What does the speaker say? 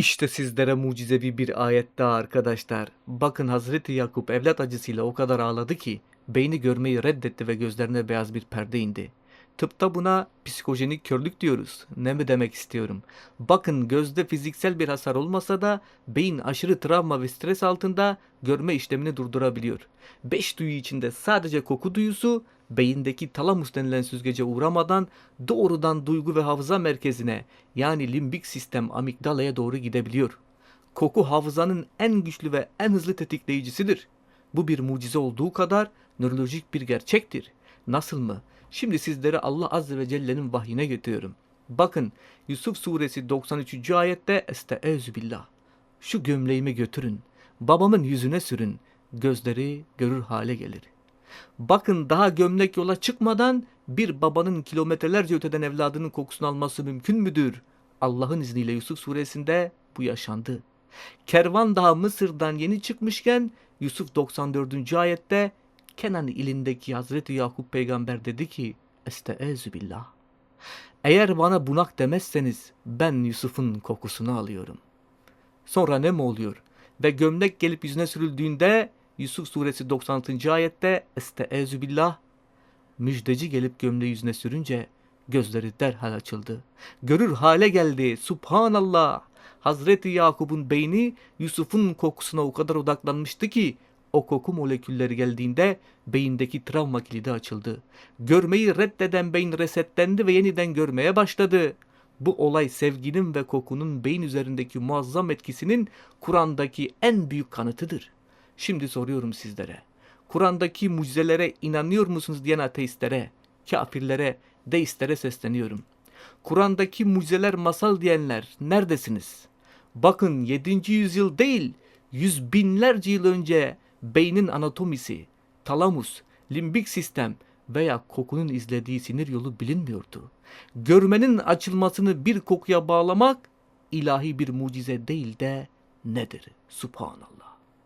İşte sizlere mucizevi bir ayet daha arkadaşlar. Bakın Hazreti Yakup evlat acısıyla o kadar ağladı ki beyni görmeyi reddetti ve gözlerine beyaz bir perde indi. Tıpta buna psikojenik körlük diyoruz. Ne mi demek istiyorum? Bakın gözde fiziksel bir hasar olmasa da beyin aşırı travma ve stres altında görme işlemini durdurabiliyor. Beş duyu içinde sadece koku duyusu beyindeki talamus denilen süzgece uğramadan doğrudan duygu ve hafıza merkezine yani limbik sistem amigdalaya doğru gidebiliyor. Koku hafızanın en güçlü ve en hızlı tetikleyicisidir. Bu bir mucize olduğu kadar nörolojik bir gerçektir. Nasıl mı? Şimdi sizleri Allah Azze ve Celle'nin vahyine getiriyorum. Bakın Yusuf suresi 93. ayette Estaizu billah. Şu gömleğimi götürün. Babamın yüzüne sürün. Gözleri görür hale gelir. Bakın daha gömlek yola çıkmadan bir babanın kilometrelerce öteden evladının kokusunu alması mümkün müdür? Allah'ın izniyle Yusuf suresinde bu yaşandı. Kervan daha Mısır'dan yeni çıkmışken Yusuf 94. ayette Kenan ilindeki Hazreti Yakup peygamber dedi ki billah. Eğer bana bunak demezseniz ben Yusuf'un kokusunu alıyorum. Sonra ne mi oluyor? Ve gömlek gelip yüzüne sürüldüğünde Yusuf suresi 96. ayette billah müjdeci gelip gömleği yüzüne sürünce gözleri derhal açıldı. Görür hale geldi. Subhanallah. Hazreti Yakup'un beyni Yusuf'un kokusuna o kadar odaklanmıştı ki o koku molekülleri geldiğinde beyindeki travma kilidi açıldı. Görmeyi reddeden beyin resetlendi ve yeniden görmeye başladı. Bu olay sevginin ve kokunun beyin üzerindeki muazzam etkisinin Kur'an'daki en büyük kanıtıdır. Şimdi soruyorum sizlere. Kur'an'daki mucizelere inanıyor musunuz diyen ateistlere, kafirlere, deistlere sesleniyorum. Kur'an'daki mucizeler masal diyenler neredesiniz? Bakın 7. yüzyıl değil, yüz binlerce yıl önce beynin anatomisi, talamus, limbik sistem veya kokunun izlediği sinir yolu bilinmiyordu. Görmenin açılmasını bir kokuya bağlamak ilahi bir mucize değil de nedir? Subhanallah.